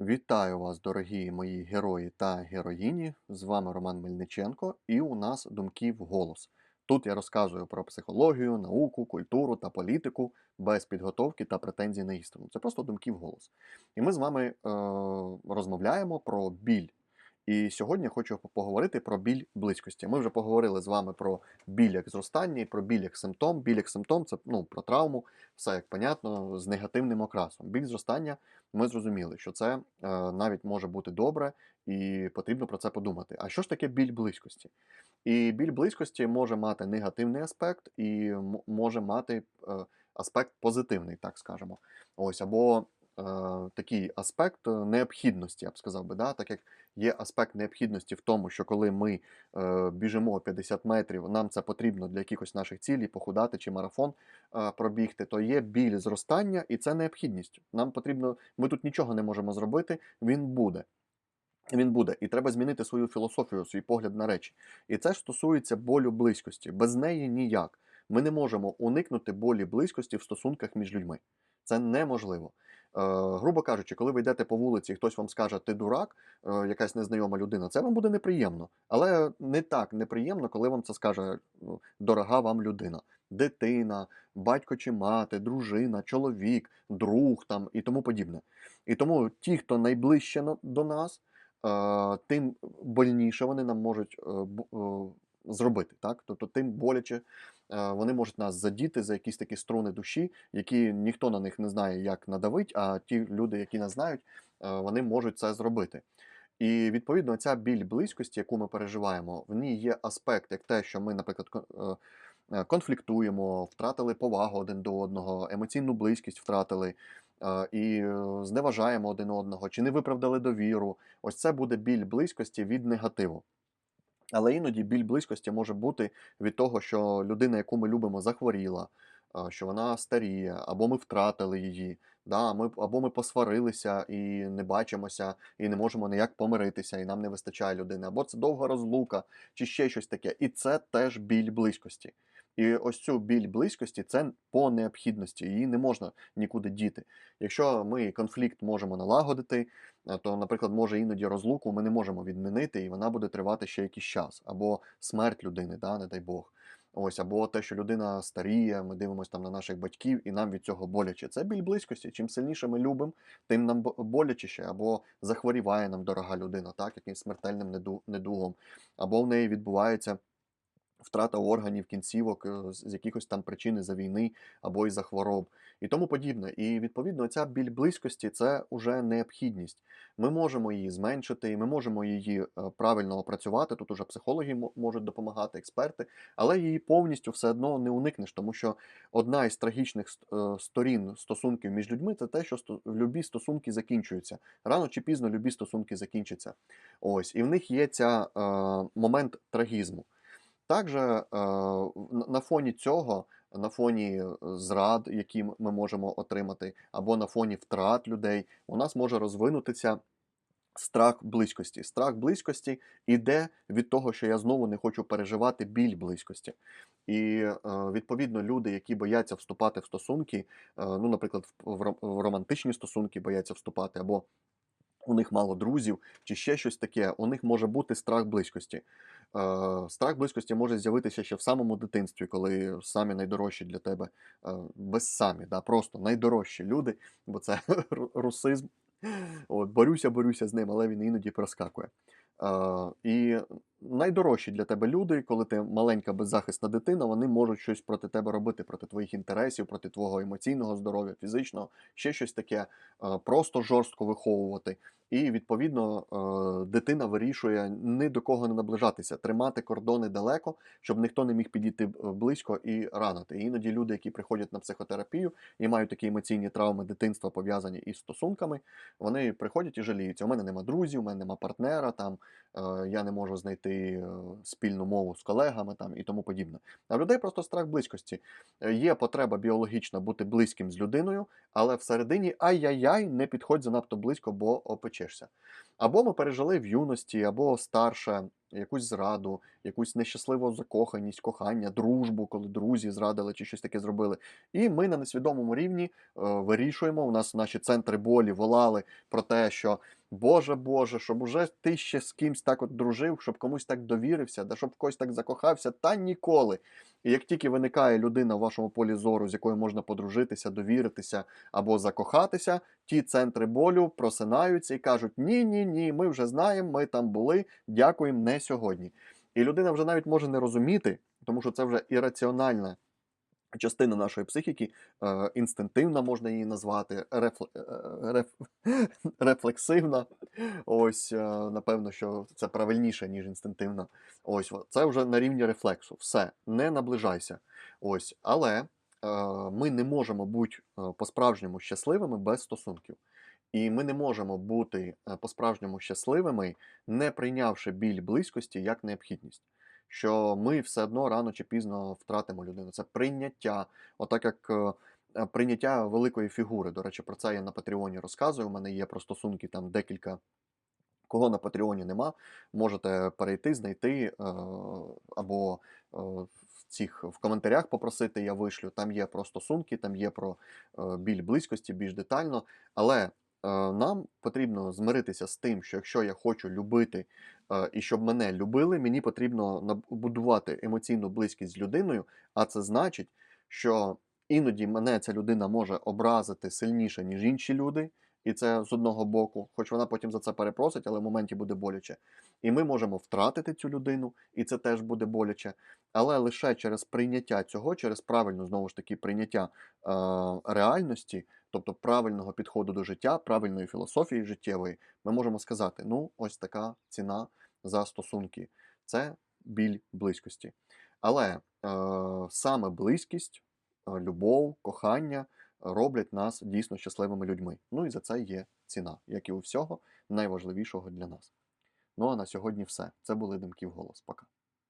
Вітаю вас, дорогі мої герої та героїні. З вами Роман Мельниченко, і у нас думки в голос. Тут я розказую про психологію, науку, культуру та політику без підготовки та претензій на істину. Це просто думки в голос. І ми з вами е, розмовляємо про біль. І сьогодні я хочу поговорити про біль близькості. Ми вже поговорили з вами про біль як зростання і про біль як симптом. Біль як симптом це ну, про травму, все як понятно, з негативним окрасом. Біль зростання ми зрозуміли, що це е, навіть може бути добре, і потрібно про це подумати. А що ж таке біль близькості? І біль близькості може мати негативний аспект і може мати е, аспект позитивний, так скажемо. Ось або такий аспект е, необхідності, я б сказав би, да? так як є аспект необхідності в тому, що коли ми е, біжимо 50 метрів, нам це потрібно для якихось наших цілей, похудати чи марафон пробігти, то є біль зростання, і це необхідність. Нам потрібно, ми тут нічого не можемо зробити, він буде. Він буде, і треба змінити свою філософію, свій погляд на речі. І це ж стосується болю близькості. Без неї ніяк. Ми не можемо уникнути болі близькості в стосунках між людьми. Це неможливо. Е, грубо кажучи, коли ви йдете по вулиці і хтось вам скаже, ти дурак, е, якась незнайома людина, це вам буде неприємно. Але не так неприємно, коли вам це скаже ну, дорога вам людина, дитина, батько чи мати, дружина, чоловік, друг там і тому подібне. І тому ті, хто найближче до нас, е, тим больніше вони нам можуть зробити. Так? Тобто, тим боляче вони можуть нас задіти за якісь такі струни душі, які ніхто на них не знає, як надавить, а ті люди, які нас знають, е, вони можуть це зробити. І відповідно, ця біль близькості, яку ми переживаємо, в ній є аспект, як те, що ми, наприклад, е, е, конфліктуємо, втратили повагу один до одного, емоційну близькість втратили. е, І е, зневажаємо один одного, чи не виправдали довіру. Ось це буде біль близькості від негативу. Але іноді біль близькості може бути від того, що людина, яку ми любимо, захворіла, що вона старіє, або ми втратили її, да, ми, або ми посварилися і не бачимося, і не можемо ніяк помиритися, і нам не вистачає людини, або це довга розлука, чи ще щось таке. І це теж біль близькості. І ось цю біль близькості це по необхідності, її не можна нікуди діти. Якщо ми конфлікт можемо налагодити, Е, то, наприклад, може іноді розлуку ми не можемо відмінити, і вона буде тривати ще якийсь час, або смерть людини, да, не дай Бог. Ось, або те, що людина старіє, ми дивимося там на наших батьків, і нам від цього боляче. Це біль близькості. Чим сильніше ми любимо, тим нам бо- боляче ще, або захворіває нам дорога людина, так, якимсь смертельним неду- недугом, або в неї відбувається втрата органів, кінцівок е, з якихось там причини за війни або із-за хвороб і тому подібне. І відповідно ця біль близькості це вже необхідність. Ми можемо її зменшити, ми можемо її е, правильно опрацювати. Тут уже психологи можуть допомагати, експерти, але її повністю все одно не уникнеш, тому що одна із трагічних е, сторін стосунків між людьми це те, що любі стосунки закінчуються. Рано чи пізно любі стосунки закінчаться. Ось, і в них є ця е, момент трагізму. Також е, на фоні цього, на фоні е, зрад, які ми можемо отримати, або на фоні втрат людей, у нас може розвинутися страх близькості. Страх близькості іде від того, що я знову не хочу переживати біль близькості. І е, відповідно люди, які бояться вступати в стосунки, е, ну, наприклад, в романтичні стосунки бояться вступати, або у них мало друзів, чи ще щось таке, у них може бути страх близькості. Е, страх близькості може з'явитися ще в самому дитинстві, коли самі найдорожчі для тебе, е, без самі, да, просто найдорожчі люди, бо це русизм. От, борюся, борюся з ним, але він іноді проскакує. Е, і найдорожчі для тебе люди, коли ти маленька беззахисна дитина, вони можуть щось проти тебе робити, проти твоїх інтересів, проти твого емоційного здоров'я, фізичного, ще щось таке, е, просто жорстко виховувати. І відповідно е, дитина вирішує ні до кого не наближатися, тримати кордони далеко, щоб ніхто не міг підійти е, близько і ранити. І іноді люди, які приходять на психотерапію і мають такі емоційні травми дитинства пов'язані із стосунками, вони приходять і жаліються. У мене нема друзів, у мене нема партнера, там я не можу знайти е, спільну мову з колегами там і тому подібне. А в людей просто страх близькості. Е, Є потреба біологічна бути близьким з людиною, але всередині ай-яй-яй, не підходь занадто близько, бо опече. відволічешся. Або ми пережили в юності, або старше якусь зраду, якусь нещасливу закоханість, кохання, дружбу, коли друзі зрадили чи щось таке зробили. І ми на несвідомому рівні е, вирішуємо. У нас наші центри болі волали про те, що Боже Боже, щоб уже ти ще з кимсь так от дружив, щоб комусь так довірився, да щоб в когось так закохався, та ніколи. І як тільки виникає людина в вашому полі зору, з якою можна подружитися, довіритися або закохатися, ті центри болю просинаються і кажуть: ні, ні, ні, ми вже знаємо, ми там були, дякуємо, не сьогодні. І людина вже навіть може не розуміти, тому що це вже ірраціональна частина нашої психіки, е, інстинктивна можна її назвати, е, реф... рефлексивна. Ось, е, напевно, що це правильніше, ніж інстинктивна. Ось, це вже на рівні рефлексу. Все, не наближайся. Ось, але е, ми не можемо бути е, по-справжньому щасливими без стосунків. І ми не можемо бути е, по-справжньому щасливими, не прийнявши біль близькості як необхідність. Що ми все одно рано чи пізно втратимо людину. Це прийняття, отак як е, е, прийняття великої фігури. До речі, про це я на Патреоні розказую. У мене є про стосунки там декілька. Кого на Патреоні нема, можете перейти, знайти е, або в цих в коментарях попросити, я вишлю. Там є про стосунки, там є про біль близькості більш детально. Але нам потрібно змиритися з тим, що якщо я хочу любити е, і щоб мене любили, мені потрібно набудувати емоційну близькість з людиною, а це значить, що іноді мене ця людина може образити сильніше, ніж інші люди. І це з одного боку, хоч вона потім за це перепросить, але в моменті буде боляче. І ми можемо втратити цю людину, і це теж буде боляче. Але лише через прийняття цього, через правильне знову ж таки прийняття е, реальності, тобто правильного підходу до життя, правильної філософії життєвої, ми можемо сказати: ну, ось така ціна за стосунки. Це біль близькості. Але е, саме близькість, е, любов, кохання роблять нас дійсно щасливими людьми. Ну і за це є ціна, як і у всього найважливішого для нас. Ну а на сьогодні все. Це були Димки в голос. Пока.